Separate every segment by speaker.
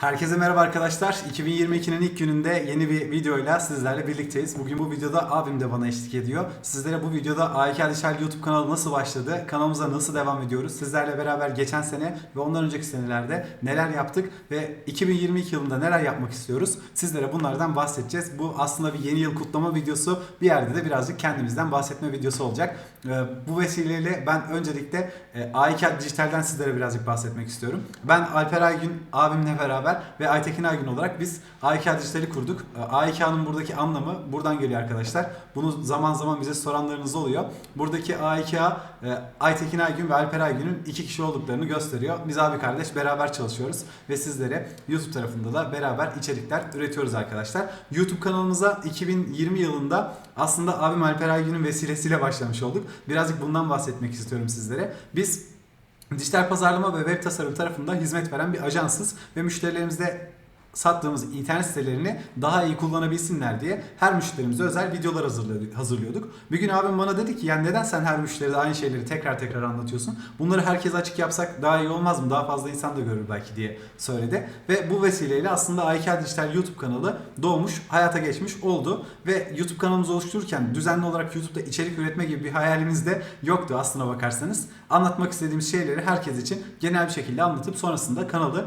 Speaker 1: Herkese merhaba arkadaşlar. 2022'nin ilk gününde yeni bir videoyla sizlerle birlikteyiz. Bugün bu videoda abim de bana eşlik ediyor. Sizlere bu videoda A2 Adişel YouTube kanalı nasıl başladı, kanalımıza nasıl devam ediyoruz, sizlerle beraber geçen sene ve ondan önceki senelerde neler yaptık ve 2022 yılında neler yapmak istiyoruz sizlere bunlardan bahsedeceğiz. Bu aslında bir yeni yıl kutlama videosu, bir yerde de birazcık kendimizden bahsetme videosu olacak. Ee, Bu vesileyle ben öncelikle e, A2 Dijital'den sizlere birazcık bahsetmek istiyorum. Ben Alper Aygün abimle beraber ve Aytekin Aygün olarak biz A2 Dijital'i kurduk. Ee, A2A'nın buradaki anlamı buradan geliyor arkadaşlar. Bunu zaman zaman bize soranlarınız oluyor. Buradaki A2A e, Aytekin Aygün ve Alper Aygün'ün iki kişi olduklarını gösteriyor. Biz abi kardeş beraber çalışıyoruz ve sizlere YouTube tarafında da beraber içerikler üretiyoruz arkadaşlar. YouTube kanalımıza 2020 yılında aslında abim Alper Aygün'ün vesilesiyle başlamış olduk. Birazcık bundan bahsetmek istiyorum sizlere. Biz dijital pazarlama ve web tasarım tarafında hizmet veren bir ajansız ve müşterilerimizde sattığımız internet sitelerini daha iyi kullanabilsinler diye her müşterimize özel videolar hazırlıyorduk. Bir gün abim bana dedi ki yani neden sen her müşteride aynı şeyleri tekrar tekrar anlatıyorsun? Bunları herkes açık yapsak daha iyi olmaz mı? Daha fazla insan da görür belki diye söyledi. Ve bu vesileyle aslında Aykel Dijital YouTube kanalı doğmuş, hayata geçmiş oldu. Ve YouTube kanalımızı oluştururken düzenli olarak YouTube'da içerik üretme gibi bir hayalimiz de yoktu aslına bakarsanız. Anlatmak istediğimiz şeyleri herkes için genel bir şekilde anlatıp sonrasında kanalı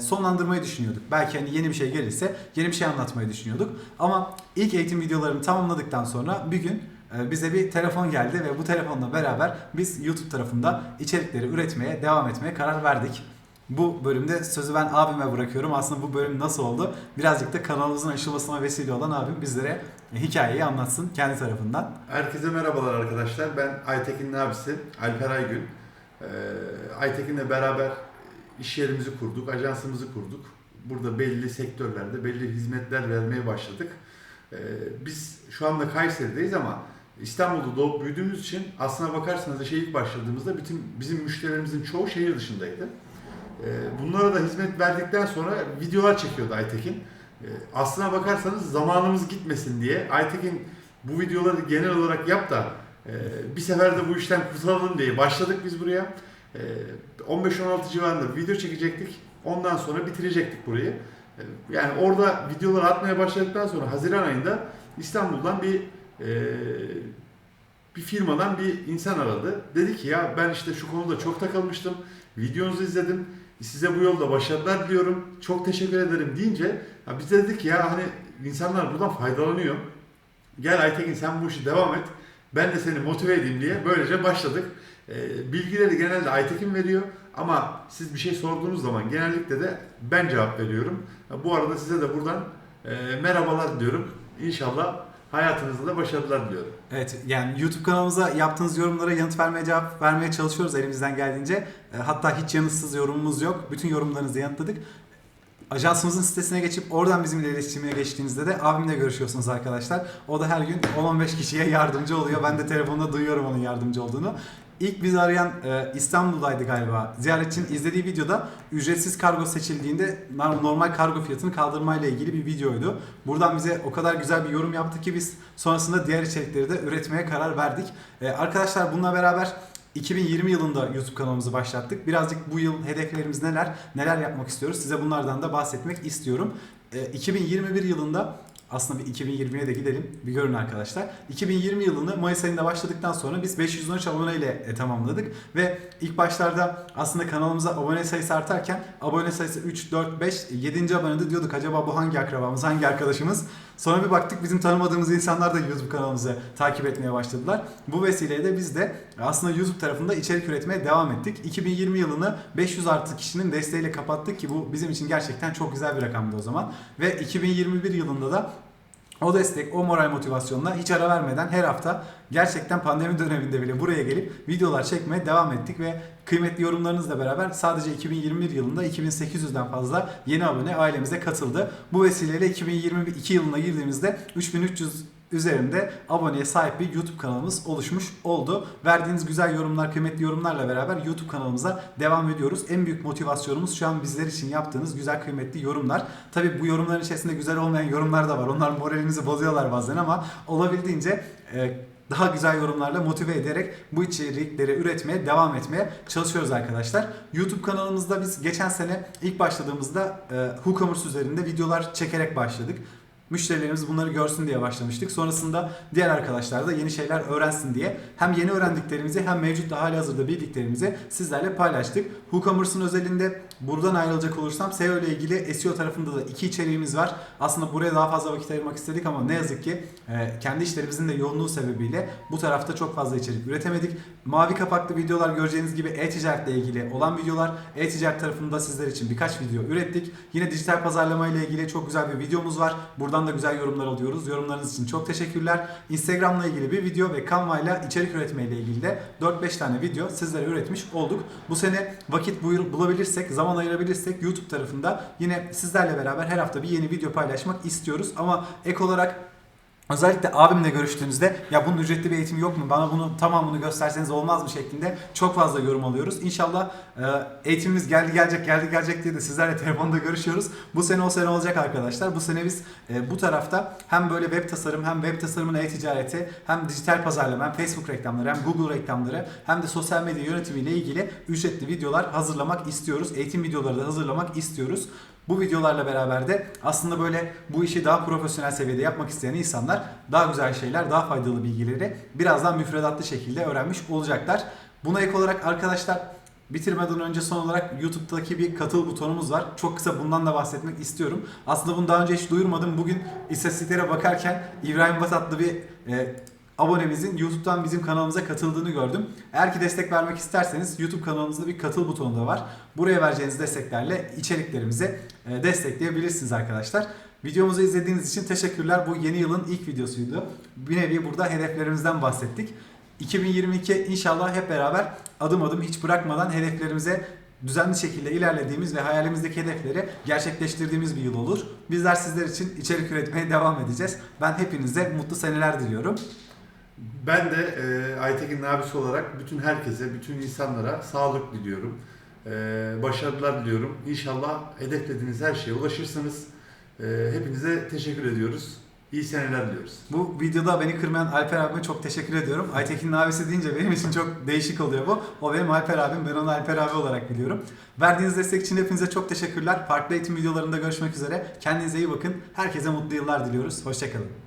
Speaker 1: sonlandırmayı düşünüyorduk. Belki hani yeni bir şey gelirse yeni bir şey anlatmayı düşünüyorduk. Ama ilk eğitim videolarını tamamladıktan sonra bir gün e, bize bir telefon geldi ve bu telefonla beraber biz YouTube tarafında içerikleri üretmeye devam etmeye karar verdik. Bu bölümde sözü ben abime bırakıyorum. Aslında bu bölüm nasıl oldu? Birazcık da kanalımızın açılmasına vesile olan abim bizlere hikayeyi anlatsın kendi tarafından.
Speaker 2: Herkese merhabalar arkadaşlar. Ben Aytekin'in abisi Alper Aygün. Ee, Aytekin'le beraber iş yerimizi kurduk, ajansımızı kurduk. Burada belli sektörlerde belli hizmetler vermeye başladık. Ee, biz şu anda Kayseri'deyiz ama İstanbul'da doğup büyüdüğümüz için aslına bakarsanız işe ilk başladığımızda bütün bizim müşterilerimizin çoğu şehir dışındaydı. Ee, bunlara da hizmet verdikten sonra videolar çekiyordu Aytekin. Ee, aslına bakarsanız zamanımız gitmesin diye Aytekin bu videoları genel olarak yap da e, bir seferde bu işten kurtulalım diye başladık biz buraya. E, 15-16 civarında video çekecektik. Ondan sonra bitirecektik burayı. E, yani orada videoları atmaya başladıktan sonra Haziran ayında İstanbul'dan bir e, bir firmadan bir insan aradı. Dedi ki ya ben işte şu konuda çok takılmıştım. Videonuzu izledim. Size bu yolda başarılar diliyorum. Çok teşekkür ederim deyince ya biz de dedik ya hani insanlar buradan faydalanıyor. Gel Aytekin sen bu işi devam et. Ben de seni motive edeyim diye böylece başladık. Ee, bilgileri genelde Aytekin veriyor ama siz bir şey sorduğunuz zaman genellikle de ben cevap veriyorum. Bu arada size de buradan e, merhabalar diyorum. İnşallah hayatınızda da başarılar diliyorum.
Speaker 1: Evet yani YouTube kanalımıza yaptığınız yorumlara yanıt vermeye cevap vermeye çalışıyoruz elimizden geldiğince. E, Hatta hiç yanıtsız yorumumuz yok. Bütün yorumlarınızı yanıtladık. Ajansımızın sitesine geçip oradan bizimle iletişimine geçtiğinizde de abimle görüşüyorsunuz arkadaşlar. O da her gün 10-15 kişiye yardımcı oluyor. Ben de telefonda duyuyorum onun yardımcı olduğunu. İlk bizi arayan e, İstanbul'daydı galiba. Ziyaretçinin izlediği videoda ücretsiz kargo seçildiğinde normal kargo fiyatını kaldırmayla ilgili bir videoydu. Buradan bize o kadar güzel bir yorum yaptı ki biz sonrasında diğer içerikleri de üretmeye karar verdik. E, arkadaşlar bununla beraber 2020 yılında YouTube kanalımızı başlattık. Birazcık bu yıl hedeflerimiz neler, neler yapmak istiyoruz size bunlardan da bahsetmek istiyorum. E, 2021 yılında aslında bir 2020'ye de gidelim. Bir görün arkadaşlar. 2020 yılını Mayıs ayında başladıktan sonra biz 513 abone ile e, tamamladık. Ve ilk başlarda aslında kanalımıza abone sayısı artarken abone sayısı 3, 4, 5, 7. abonede diyorduk acaba bu hangi akrabamız, hangi arkadaşımız? Sonra bir baktık bizim tanımadığımız insanlar da YouTube kanalımızı takip etmeye başladılar. Bu vesileyle de biz de aslında YouTube tarafında içerik üretmeye devam ettik. 2020 yılını 500 artı kişinin desteğiyle kapattık ki bu bizim için gerçekten çok güzel bir rakamdı o zaman. Ve 2021 yılında da o destek, o moral motivasyonla hiç ara vermeden her hafta gerçekten pandemi döneminde bile buraya gelip videolar çekmeye devam ettik ve kıymetli yorumlarınızla beraber sadece 2021 yılında 2800'den fazla yeni abone ailemize katıldı. Bu vesileyle 2022 yılına girdiğimizde 3300 üzerinde aboneye sahip bir YouTube kanalımız oluşmuş oldu. Verdiğiniz güzel yorumlar, kıymetli yorumlarla beraber YouTube kanalımıza devam ediyoruz. En büyük motivasyonumuz şu an bizler için yaptığınız güzel kıymetli yorumlar. Tabi bu yorumların içerisinde güzel olmayan yorumlar da var. Onlar moralimizi bozuyorlar bazen ama olabildiğince e, daha güzel yorumlarla motive ederek bu içerikleri üretmeye devam etmeye çalışıyoruz arkadaşlar. YouTube kanalımızda biz geçen sene ilk başladığımızda e, WooCommerce üzerinde videolar çekerek başladık. Müşterilerimiz bunları görsün diye başlamıştık. Sonrasında diğer arkadaşlar da yeni şeyler öğrensin diye hem yeni öğrendiklerimizi hem mevcut da hali hazırda bildiklerimizi sizlerle paylaştık. WooCommerce'ın özelinde buradan ayrılacak olursam SEO ile ilgili SEO tarafında da iki içeriğimiz var. Aslında buraya daha fazla vakit ayırmak istedik ama ne yazık ki e, kendi işlerimizin de yoğunluğu sebebiyle bu tarafta çok fazla içerik üretemedik. Mavi kapaklı videolar göreceğiniz gibi e-ticaretle ilgili olan videolar. E-ticaret tarafında sizler için birkaç video ürettik. Yine dijital pazarlama ile ilgili çok güzel bir videomuz var. Buradan da güzel yorumlar alıyoruz. Yorumlarınız için çok teşekkürler. Instagram'la ilgili bir video ve Canva ile içerik üretme ile ilgili de 4-5 tane video sizlere üretmiş olduk. Bu sene vakit bulabilirsek, zaman ayırabilirsek YouTube tarafında yine sizlerle beraber her hafta bir yeni video paylaşmak istiyoruz. Ama ek olarak Özellikle abimle görüştüğümüzde ya bunun ücretli bir eğitimi yok mu? Bana bunu tamamını gösterseniz olmaz mı şeklinde çok fazla yorum alıyoruz. İnşallah e, eğitimimiz geldi gelecek geldi gelecek diye de sizlerle telefonda görüşüyoruz. Bu sene o sene olacak arkadaşlar. Bu sene biz e, bu tarafta hem böyle web tasarım hem web tasarımın e-ticareti hem dijital pazarlama hem Facebook reklamları hem Google reklamları hem de sosyal medya yönetimiyle ilgili ücretli videolar hazırlamak istiyoruz. Eğitim videoları da hazırlamak istiyoruz. Bu videolarla beraber de aslında böyle bu işi daha profesyonel seviyede yapmak isteyen insanlar daha güzel şeyler, daha faydalı bilgileri birazdan müfredatlı şekilde öğrenmiş olacaklar. Buna ek olarak arkadaşlar bitirmeden önce son olarak YouTube'daki bir katıl butonumuz var. Çok kısa bundan da bahsetmek istiyorum. Aslında bunu daha önce hiç duyurmadım. Bugün istatistiklere bakarken İbrahim Bat bir e, abonemizin YouTube'dan bizim kanalımıza katıldığını gördüm. Eğer ki destek vermek isterseniz YouTube kanalımızda bir katıl butonu da var. Buraya vereceğiniz desteklerle içeriklerimizi e, destekleyebilirsiniz arkadaşlar. Videomuzu izlediğiniz için teşekkürler. Bu yeni yılın ilk videosuydu. Bir nevi burada hedeflerimizden bahsettik. 2022 inşallah hep beraber adım adım hiç bırakmadan hedeflerimize düzenli şekilde ilerlediğimiz ve hayalimizdeki hedefleri gerçekleştirdiğimiz bir yıl olur. Bizler sizler için içerik üretmeye devam edeceğiz. Ben hepinize mutlu seneler diliyorum.
Speaker 2: Ben de e, Aytekin'in abisi olarak bütün herkese, bütün insanlara sağlık diliyorum. E, başarılar diliyorum. İnşallah hedeflediğiniz her şeye ulaşırsınız. E, hepinize teşekkür ediyoruz. İyi seneler diliyoruz.
Speaker 1: Bu videoda beni kırmayan Alper abime çok teşekkür ediyorum. Aytekin'in abisi deyince benim için çok değişik oluyor bu. O benim Alper abim, ben onu Alper abi olarak biliyorum. Verdiğiniz destek için hepinize çok teşekkürler. Farklı eğitim videolarında görüşmek üzere. Kendinize iyi bakın. Herkese mutlu yıllar diliyoruz. Hoşçakalın.